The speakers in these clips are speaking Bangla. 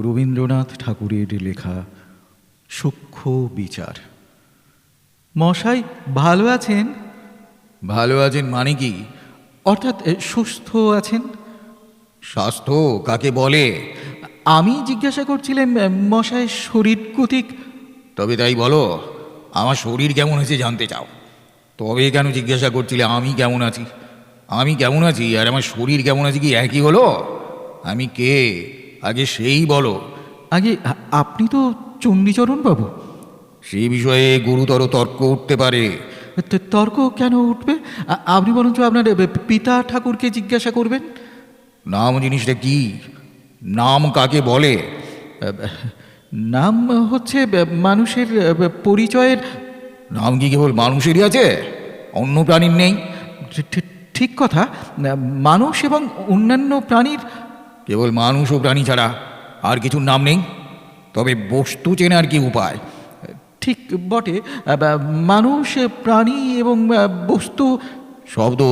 রবীন্দ্রনাথ ঠাকুরের লেখা সূক্ষ্ম বিচার। মশাই ভালো আছেন? ভালো আছেন মানে কি? অর্থাৎ সুস্থ আছেন? স্বাস্থ্য কাকে বলে? আমি জিজ্ঞাসা করছিলাম এ, মশাইয়ের শরীর গতিক তবে তাই বলো আমার শরীর কেমন আছে জানতে চাও। তবে কেন জিজ্ঞাসা করছিলে আমি কেমন আছি? আমি কেমন আছি? আর আমার শরীর কেমন আছে কি একই হলো? আমি কে? আগে সেই বলো। আগে আপনি তো চণ্ডীচরণ বাবু। সেই বিষয়ে গুরুতর তর্ক উঠতে পারে। তর্ক কেন উঠবে? আপনি বরঞ্চ আপনার পিতা ঠাকুরকে জিজ্ঞাসা করবেন। নাম জিনিসটা কি? নাম কাকে বলে? নাম হচ্ছে মানুষের পরিচয়ের নাম কি কেবল মানুষেরই আছে? অন্য প্রাণীর নেই। ঠিক কথা। মানুষ এবং অন্যান্য প্রাণীর কেবল মানুষ ও প্রাণী ছাড়া আর কিছুর নাম নেই। তবে বস্তু চেনার কি উপায়? ঠিক বটে। মানুষ প্রাণী এবং বস্তু। শব্দ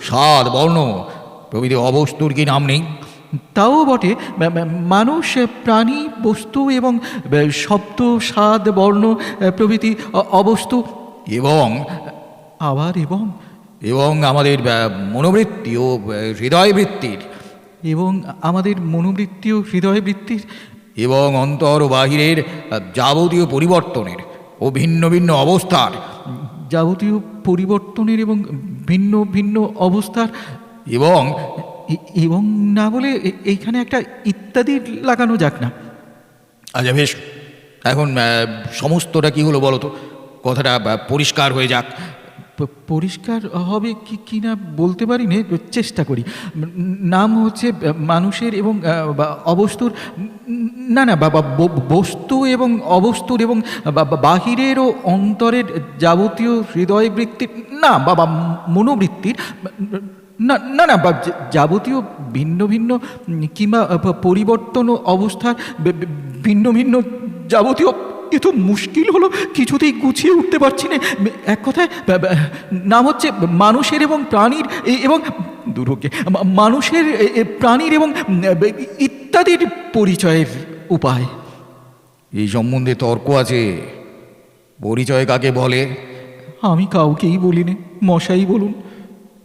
স্বাদ বর্ণ প্রভৃতি অবস্তুর কি নাম নেই? তাও বটে। মানুষ প্রাণী বস্তু এবং শব্দ স্বাদ বর্ণ প্রভৃতি অবস্তু। এবং আবার এবং। এবং আমাদের মনোবৃত্তি ও হৃদয়বৃত্তির এবং আমাদের মনোবৃত্তি ও হৃদয়বৃত্তির এবং অন্তর ও বাহিরের যাবতীয় পরিবর্তনের ও ভিন্ন ভিন্ন অবস্থার, যাবতীয় পরিবর্তনের এবং ভিন্ন ভিন্ন অবস্থার এবং এবং না বলে এইখানে একটা ইত্যাদি লাগানো যাক না। আচ্ছা বেশ। এখন সমস্তটা কি হলো বলো তো? কথাটা পরিষ্কার হয়ে যাক। পরিষ্কার হবে কি কি না বলতে পারি নে? চেষ্টা করি। নাম হচ্ছে মানুষের এবং অবস্তুর না না বাবা বস্তু এবং অবস্তুর এবং বাহিরের ও অন্তরের যাবতীয় হৃদয়বৃত্তির, না বাবা মনোবৃত্তির, না না না যাবতীয় ভিন্ন ভিন্ন কিংবা পরিবর্তন ও অবস্থার ভিন্ন ভিন্ন যাবতীয় এ তো মুশকিল হলো কিছুতেই গুছিয়ে উঠতে পারছি না। এক কথায় নাম হচ্ছে মানুষের এবং প্রাণীর এবং দুর্ভোগে মা- মানুষের প্রাণীর এবং ইত্যাদির পরিচয়ের উপায়। এই সম্বন্ধে তর্ক আছে। পরিচয় কাকে বলে? আমি কাউকেই বলিনি মশাই বলুন।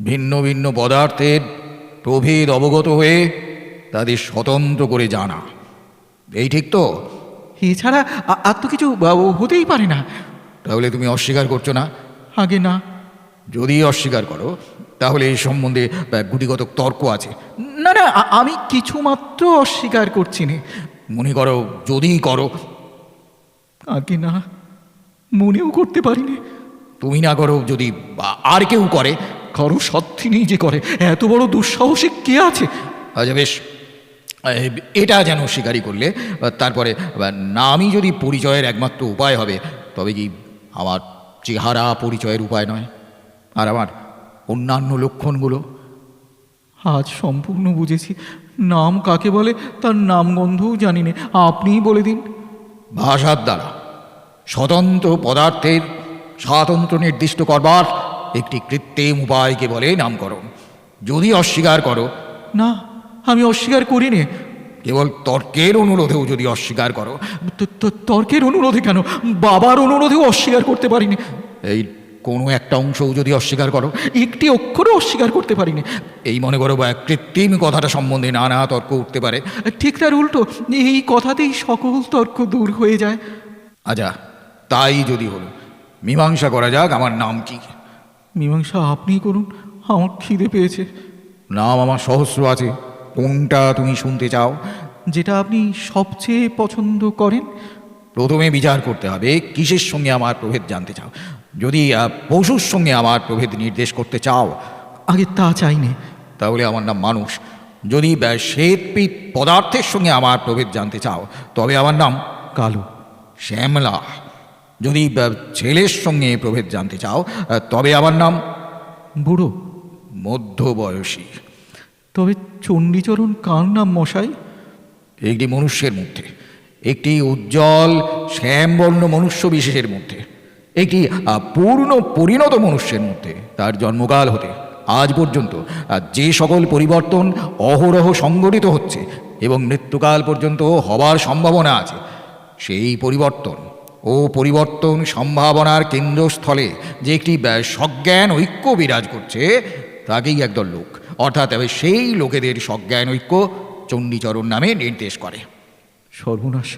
ভিন্ন ভিন্ন পদার্থের প্রভেদ অবগত হয়ে তাদের স্বতন্ত্র করে জানা। এই ঠিক তো? এছাড়া আর তো কিছু হতেই পারে না। তাহলে তুমি অস্বীকার করছ না? আগে না। যদি অস্বীকার করো তাহলে এই সম্বন্ধে গুটিগত তর্ক আছে। না না আমি কিছুমাত্র অস্বীকার করছি না। মনে করো যদি করো। আগে না। মনেও করতে পারিনি তুমি না করো যদি আর কেউ করে। কারও নেই যে করে। এত বড় দুঃসাহসিক কে আছে? আচ্ছা বেশ। এটা যেন স্বীকারই করলে তারপরে নামই যদি পরিচয়ের একমাত্র উপায় হবে তবে কি আমার চেহারা পরিচয়ের উপায় নয়? আর আমার অন্যান্য লক্ষণগুলো? আজ সম্পূর্ণ বুঝেছি। নাম কাকে বলে তার নামগন্ধও জানি না। আপনিই বলে দিন। ভাষার দ্বারা স্বতন্ত্র পদার্থের স্বাতন্ত্র নির্দিষ্ট করবার একটি কৃত্রিম উপায়কে বলে নামকরণ। যদি অস্বীকার করো। না আমি অস্বীকার করিনি। কেবল তর্কের অনুরোধেও যদি অস্বীকার করো। তর্কের অনুরোধে কেন? বাবার অনুরোধেও অস্বীকার করতে পারিনি। এই কোনো একটা অংশও যদি অস্বীকার করো। একটি অক্ষরও অস্বীকার করতে পারিনি। এই মনে করো বা কৃত্রিম কথাটা সম্বন্ধে নানা তর্ক উঠতে পারে। ঠিক তার উল্টো এই কথাতেই সকল তর্ক দূর হয়ে যায়। আচ্ছা তাই যদি হলো মীমাংসা করা যাক আমার নাম কি? মীমাংসা আপনিই করুন আমার খিদে পেয়েছে। নাম আমার সহস্র আছে। কোনটা তুমি শুনতে চাও? যেটা আপনি সবচেয়ে পছন্দ করেন? প্রথমে বিচার করতে হবে কিসের সঙ্গে আমার প্রভেদ জানতে চাও? যদি পশুর সঙ্গে আমার প্রভেদ নির্দেশ করতে চাও। আগে তা চাইনি। তাহলে আমার নাম মানুষ। যদি শ্বেতপিত পদার্থের সঙ্গে আমার প্রভেদ জানতে চাও তবে আমার নাম কালো। শ্যামলা। যদি ছেলের সঙ্গে প্রভেদ জানতে চাও তবে আমার নাম বুড়ো। মধ্যবয়সী। তবে চণ্ডীচরণ কার নাম মশাই? একটি মনুষ্যের মধ্যে, একটি উজ্জ্বল, শ্যামবর্ণ মনুষ্য বিশেষের মধ্যে, একটি পূর্ণ পরিণত মনুষ্যের মধ্যে। তার জন্মকাল হতে আজ পর্যন্ত যে সকল পরিবর্তন অহরহ সংগঠিত হচ্ছে এবং মৃত্যুকাল পর্যন্ত হবার সম্ভাবনা আছে, সেই পরিবর্তন ও পরিবর্তন সম্ভাবনার কেন্দ্রস্থলে যে একটি সজ্ঞান ঐক্য বিরাজ করছে তাকেই একদল লোক। অর্থাৎ সেই লোকেদের সজ্ঞান ঐক্য চণ্ডীচরণ নামে নির্দেশ করে। সর্বনাশ।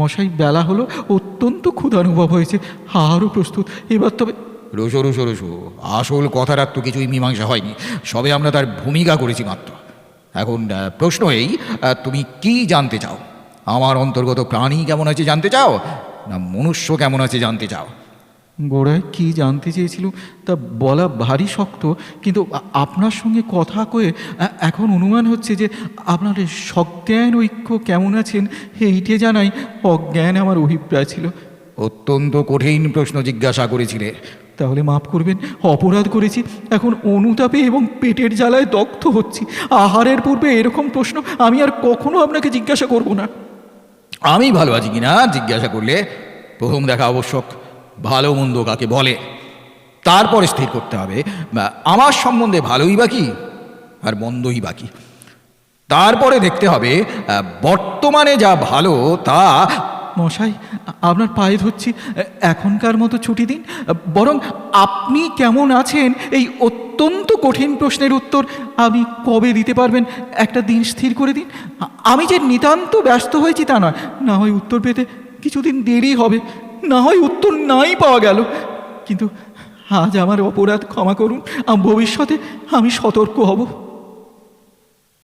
মশাই বেলা হলো। অত্যন্ত ক্ষুধানুভব হয়েছে। আরও প্রস্তুত। এবার তবে রসো রসো রসো আসল কথাটার তো কিছুই মীমাংসা হয়নি। সবে আমরা তার ভূমিকা করেছি মাত্র। এখন প্রশ্ন এই তুমি কি জানতে চাও? আমার অন্তর্গত প্রাণী কেমন আছে জানতে চাও? না মনুষ্য কেমন আছে জানতে চাও? গোড়ায় কি জানতে চেয়েছিল? তা বলা ভারী শক্ত কিন্তু আপনার সঙ্গে কথা কয়ে এখন অনুমান হচ্ছে যে আপনার সজ্ঞান ঐক্য কেমন আছেন এইটে জানাই অজ্ঞান আমার অভিপ্রায় ছিল। অত্যন্ত কঠিন প্রশ্ন জিজ্ঞাসা করেছিলে। তাহলে মাফ করবেন অপরাধ করেছি এখন অনুতাপে এবং পেটের জ্বালায় দগ্ধ হচ্ছি। আহারের পূর্বে এরকম প্রশ্ন আমি আর কখনো আপনাকে জিজ্ঞাসা করব না। আমি ভালো আছি কিনা জিজ্ঞাসা করলে? প্রথম দেখা আবশ্যক। ভালো মন্দ কাকে বলে, তারপরে স্থির করতে হবে। আমার সম্বন্ধে ভালোই বাকি আর মন্দই বাকি তারপরে দেখতে হবে বর্তমানে যা ভালো তা, মশাই, আপনার পায়ে ধরছি, এখনকার মতো ছুটি দিন। বরং আপনি কেমন আছেন, এই অত্যন্ত কঠিন প্রশ্নের উত্তর আমি কবে দিতে পারবেন, একটা দিন স্থির করে দিন। আমি যে নিতান্ত ব্যস্ত হয়েছি তা নয়, না হয় উত্তর পেতে কিছুদিন দেরি হবে। না হয় উত্তর নাই পাওয়া গেল। কিন্তু আজ আমার অপরাধ ক্ষমা করুন। ভবিষ্যতে আমি সতর্ক হব।